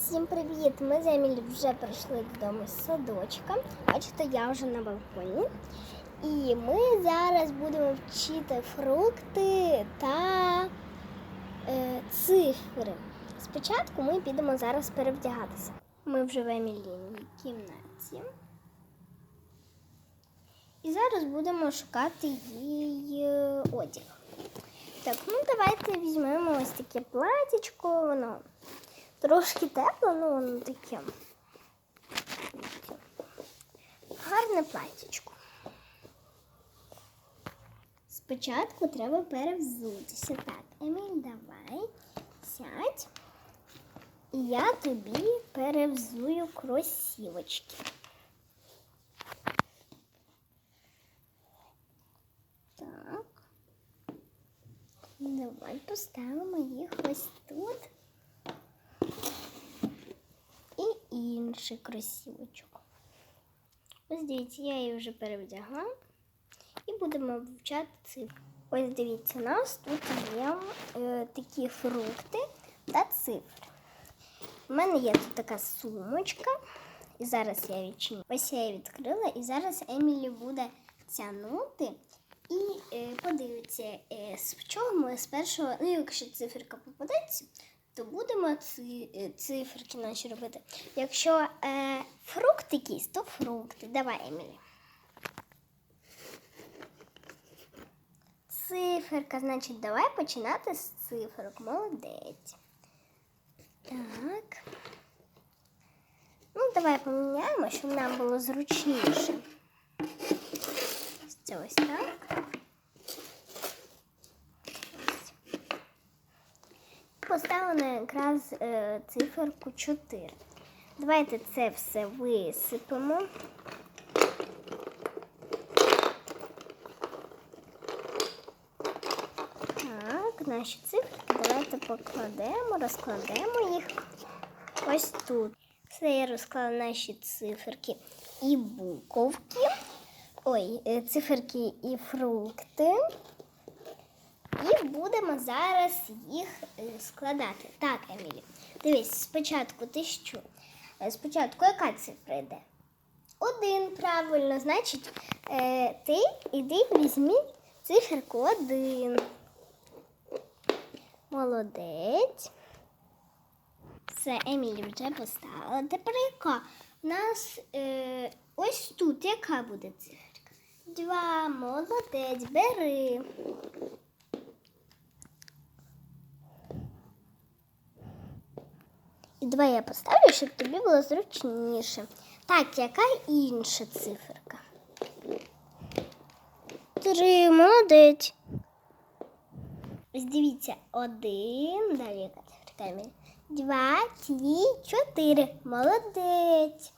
Всім привіт! Ми з Емілі вже прийшли додому з садочка. Бачите, я вже на балконі. І ми зараз будемо вчити фрукти та е, цифри. Спочатку ми підемо зараз перевдягатися. Ми вже в Еміліній кімнаті. І зараз будемо шукати їй е, одяг. Так, ну давайте візьмемо ось таке платічко, воно трошки тепло, ну воно таке. Гарне платічко. Спочатку треба перевзутися. Так, Еміль, давай, сядь. І я тобі перевзую кросівочки. Так. Давай поставимо їх ось тут. Інший кросівочок. Ось дивіться, я її вже перевдягла. І будемо вивчати цифри. Ось дивіться, у нас тут є е, такі фрукти та цифри. У мене є тут така сумочка. І зараз я відчиню. Ось я її відкрила, і зараз Емілі буде тягнути і е, подивиться, е, з чого ми з першого, ну якщо циферка попадеться, то будемо ці, е, циферки наші робити. Якщо е, фрукт якийсь, то фрукти. Давай, Емілі. Циферка, значить, давай починати з циферок. Молодець. Так. Ну, давай поміняємо, щоб нам було зручніше. Ось Це ось так. Поставимо якраз е, циферку 4. Давайте це все висипемо. Так, наші циферки давайте покладемо, розкладемо їх ось тут. Все, я розклала наші циферки і буковки. Ой, е, циферки і фрукти. І будемо зараз їх е, складати. Так, Емілі, дивись, спочатку ти що? Е, Спочатку яка цифра йде? Один, правильно, значить, е, ти іди візьми циферку один. Молодець. Це Емілі вже поставила. Тепер яка? У нас е, ось тут яка буде циферка? Два. Молодець, бери. І два я поставлю, щоб тобі було зручніше. Так, яка інша циферка? Три, молодець. Дивіться, один, далі яка циферка? Два, три, чотири. Молодець.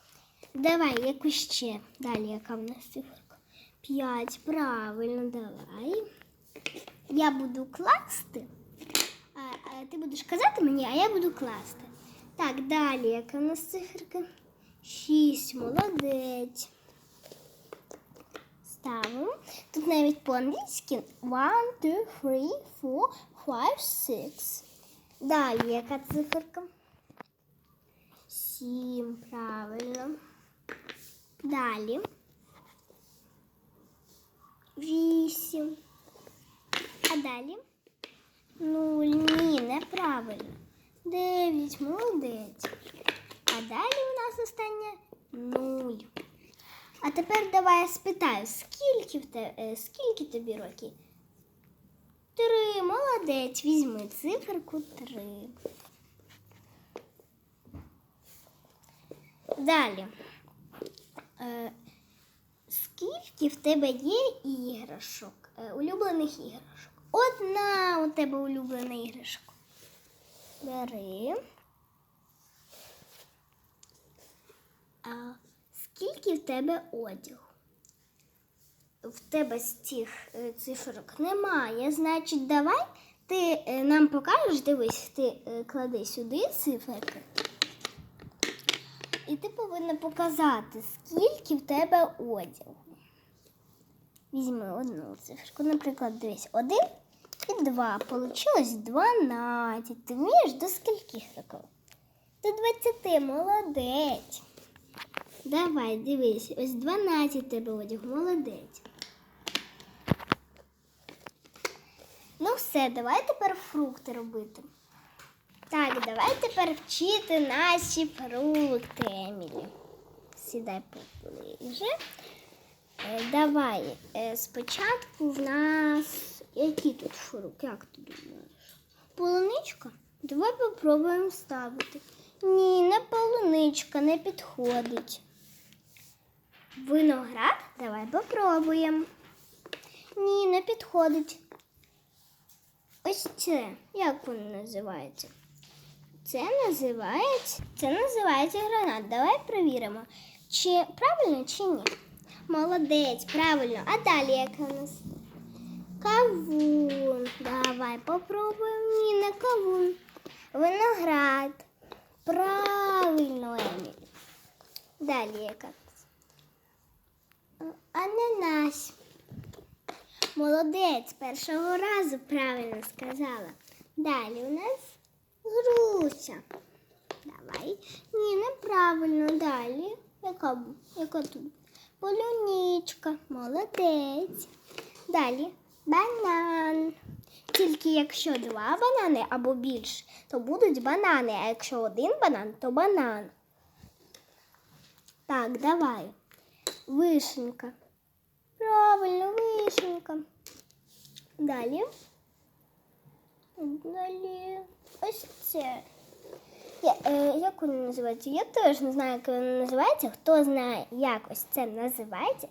Давай, яку ще? Далі, яка в нас циферка? П'ять. Правильно, давай. Я буду класти. А, а ти будеш казати мені, а я буду класти. Так, далі, яка в нас циферка? Шість. Молодець. Ставимо. Тут навіть по-англійськи one, two, three, four, five, six. Далі яка циферка? Сім, правильно. Далі. Вісім. А далі? Нуль. Ні, неправильно. Дев'ять, молодець. А далі у нас остання нуль. А тепер давай я спитаю, скільки, в те, е, скільки тобі років? Три, молодець. Візьми циферку три. Далі. Е, скільки в тебе є іграшок? Е, улюблених іграшок? Одна у тебе улюблена іграшка. Бери. А скільки в тебе одягу? В тебе з цих е, цифрок немає. Значить, давай ти е, нам покажеш, дивись, ти е, клади сюди циферки. І ти повинна показати, скільки в тебе одягу. Візьми одну циферку. Наприклад, дивись, один і два. Получилось 12. Ти вмієш до скільких років? До 20. Молодець. Давай, дивись, ось 12 тебе одяг, молодець. Ну все, давай тепер фрукти робити. Так, давай тепер вчити наші фрукти, Емілі. Сідай поближе. Е, Давай е, спочатку в нас. Які тут фрукти? Як ти думаєш? Полуничка? Давай попробуємо ставити. Ні, не полуничка, не підходить. Виноград? Давай попробуємо. Ні, не підходить. Ось це. Як воно називається? Це називається. Це називається гранат. Давай перевіримо, чи правильно, чи ні. Молодець, правильно. А далі яке у нас? Кавун. Давай попробуємо. Ні, не кавун. Виноград. Правильно, Емілі. Далі яка? Ананас. Молодець, першого разу правильно сказала. Далі у нас груша. Давай. Ні, неправильно. Далі. Яка, яка тут? Полюничка. Молодець. Далі банан. Тільки якщо два банани або більше, то будуть банани, а якщо один банан, то банан. Так, давай. Вишенька. Правильно, вишенька. Далі. Далі. Ось це. Я, е, як воно називається? Я теж не знаю, як воно називається. Хто знає, як ось це називається,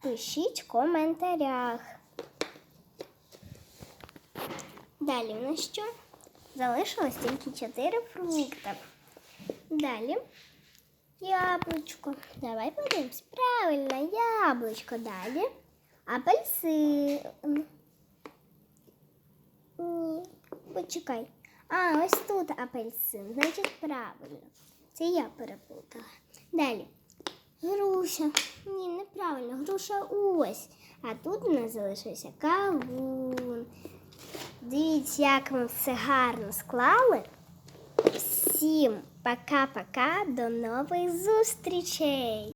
пишіть в коментарях. Далі у нас що? Залишилось тільки 4 фрукти. Далі яблучко. Давай подивимось. Правильно, яблучко. Далі. Апельсин. Ні, почекай. А, ось тут апельсин. Значить, правильно. Це я переплутала. Далі. Груша. Ні, неправильно. Груша ось. А тут у нас залишився кавун. Дивіться, як ми все гарно склали. Всім пока-пока, до нових зустрічей!